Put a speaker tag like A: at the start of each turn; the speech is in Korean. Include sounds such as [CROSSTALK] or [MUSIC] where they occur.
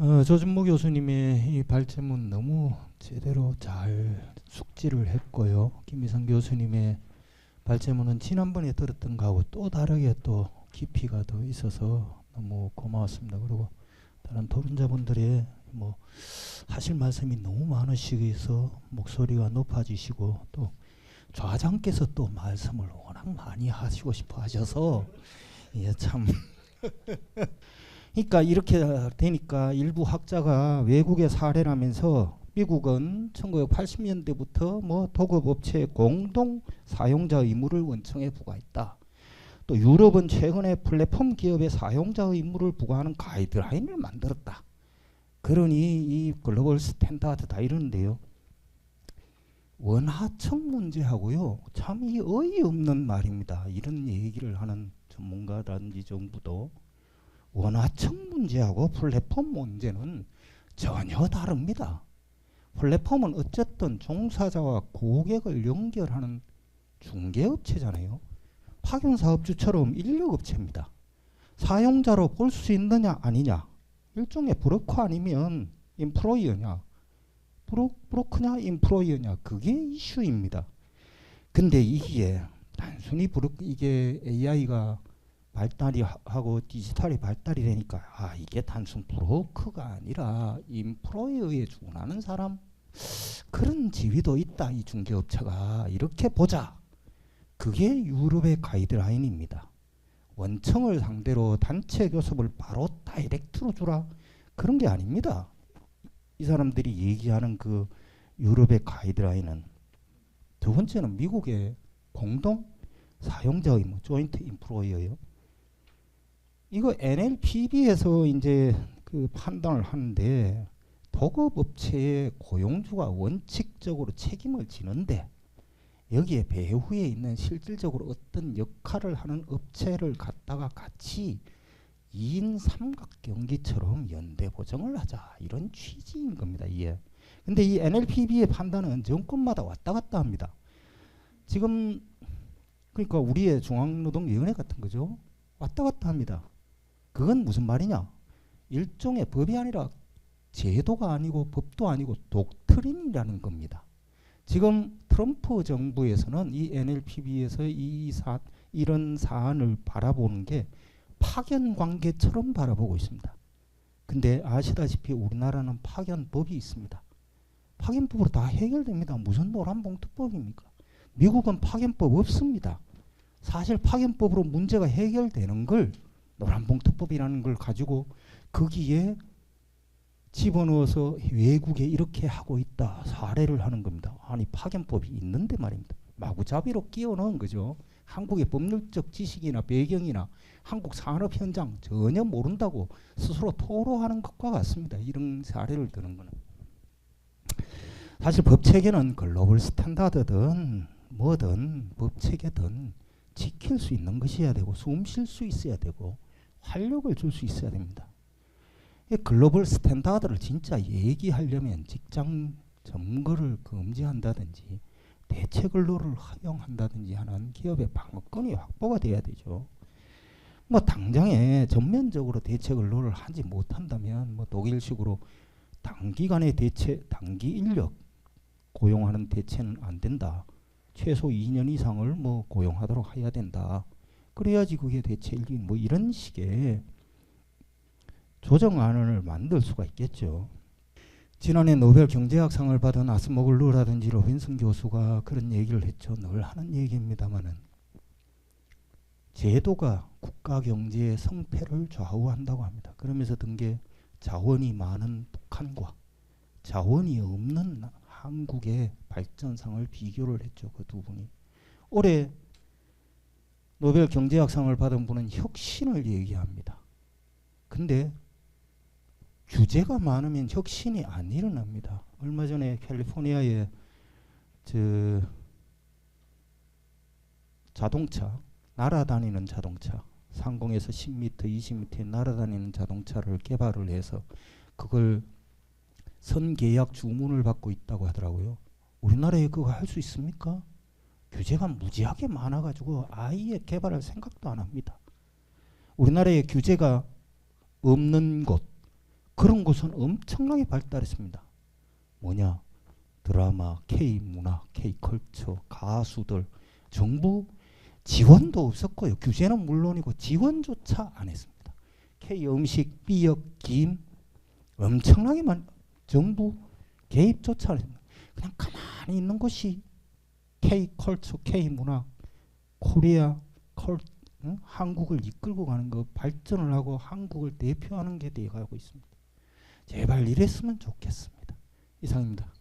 A: 어, 조준모 교수님의 이 발제문 너무 제대로 잘 숙지를 했고요. 김희성 교수님의 발제문은 지난번에 들었던 거하고 또 다르게 또 깊이가 더 있어서 너무 고마웠습니다. 그리고 다른 토론자분들의 뭐 하실 말씀이 너무 많으시서 목소리가 높아지시고 또 좌장께서 또 말씀을 워낙 많이 하시고 싶어 하셔서 예, 참 [LAUGHS] 그러니까 이렇게 되니까 일부 학자가 외국의 사례라면서 미국은 1980년대부터 뭐 도급 업체 공동 사용자 의무를 원청에 부과했다. 또 유럽은 최근에 플랫폼 기업의 사용자 의무를 부과하는 가이드라인을 만들었다. 그러니 이 글로벌 스탠다드다 이러는데요. 원하청 문제하고요. 참 이 어이없는 말입니다. 이런 얘기를 하는 전문가라든지 정부도 원하청 문제하고 플랫폼 문제는 전혀 다릅니다. 플랫폼은 어쨌든 종사자와 고객을 연결하는 중개업체잖아요. 파견사업주처럼 인력업체입니다. 사용자로 볼 수 있느냐 아니냐 일종의 브로커 아니면 인프로이어냐 브로, 브로커냐 인프로이어냐 그게 이슈입니다. 근데 이게 단순히 브로 이게 AI가 발달이 하- 하고 디지털이 발달이 되니까 아 이게 단순 브로커가 아니라 인프로이어에 준하는 사람? 그런 지위도 있다 이 중개업체가. 이렇게 보자. 그게 유럽의 가이드라인입니다. 원청을 상대로 단체 교섭을 바로 다이렉트로 주라. 그런 게 아닙니다. 이 사람들이 얘기하는 그 유럽의 가이드라인은 두 번째는 미국의 공동 사용자 의무 조인트 인프로이어요 이거 NLPB에서 이제 그 판단을 하는데 도급 업체의 고용주가 원칙적으로 책임을 지는데 여기에 배후에 있는 실질적으로 어떤 역할을 하는 업체를 갖다가 같이 2인 삼각 경기처럼 연대 보정을 하자 이런 취지인 겁니다. 이게. 근데 이 NLPB의 판단은 정권마다 왔다 갔다 합니다. 지금 그러니까 우리의 중앙노동위원회 같은 거죠. 왔다 갔다 합니다. 그건 무슨 말이냐? 일종의 법이 아니라 제도가 아니고 법도 아니고 독트린이라는 겁니다. 지금 트럼프 정부에서는 이 NLPB에서 이 사, 이런 사안을 바라보는 게 파견 관계처럼 바라보고 있습니다. 근데 아시다시피 우리나라는 파견법이 있습니다. 파견법으로 다 해결됩니다. 무슨 노란봉투법입니까? 미국은 파견법 없습니다. 사실 파견법으로 문제가 해결되는 걸 노란봉투법이라는 걸 가지고 거기에 집어넣어서 외국에 이렇게 하고 있다 사례를 하는 겁니다. 아니 파견법이 있는데 말입니다. 마구잡이로 끼워 넣은 거죠. 한국의 법률적 지식이나 배경이나 한국 산업 현장 전혀 모른다고 스스로 토로하는 것과 같습니다. 이런 사례를 드는 거는 사실 법 체계는 글로벌 스탠다드든 뭐든 법 체계든 지킬 수 있는 것이어야 되고 숨 쉴 수 있어야 되고 활력을 줄 수 있어야 됩니다. 이 글로벌 스탠다드를 진짜 얘기하려면 직장 점거를 금지한다든지 대체 근로를 허용한다든지 하는 기업의 방어권이 확보가 돼야 되죠. 뭐 당장에 전면적으로 대체 근로를 하지 못한다면 뭐 독일식으로 단기간의 대체 단기 인력 고용하는 대체는 안 된다. 최소 2년 이상을 뭐 고용하도록 해야 된다. 그래야지 그게 대체 인력 뭐 이런 식의 조정안을 만들 수가 있겠죠. 지난해 노벨 경제학상을 받은 아스모글루라든지 로빈슨 교수가 그런 얘기를 했죠. 늘 하는 얘기입니다만은 제도가 국가 경제의 성패를 좌우한다고 합니다. 그러면서 든 게 자원이 많은 북한과 자원이 없는 한국의 발전상을 비교를 했죠. 그 두 분이 올해 노벨 경제학상을 받은 분은 혁신을 얘기합니다. 근데 규제가 많으면 혁신이 안 일어납니다. 얼마 전에 캘리포니아에 저 자동차 날아다니는 자동차 상공에서 10m, 20m 날아다니는 자동차를 개발을 해서 그걸 선계약 주문을 받고 있다고 하더라고요. 우리나라에 그거 할 수 있습니까? 규제가 무지하게 많아가지고 아예 개발할 생각도 안 합니다. 우리나라에 규제가 없는 곳 그런 곳은 엄청나게 발달했습니다. 뭐냐? 드라마, K 문화, K 컬처, 가수들 정부 지원도 없었고요. 규제는 물론이고 지원조차 안 했습니다. K 음식, 삐역, 김 엄청나게 많 정부 개입조차 안 했습니다. 그냥 가만히 있는 것이 K 컬처, K 문화, 코리아 컬 응? 한국을 이끌고 가는 거 발전을 하고 한국을 대표하는 게 되어가고 있습니다. 제발 이랬으면 좋겠습니다. 이상입니다.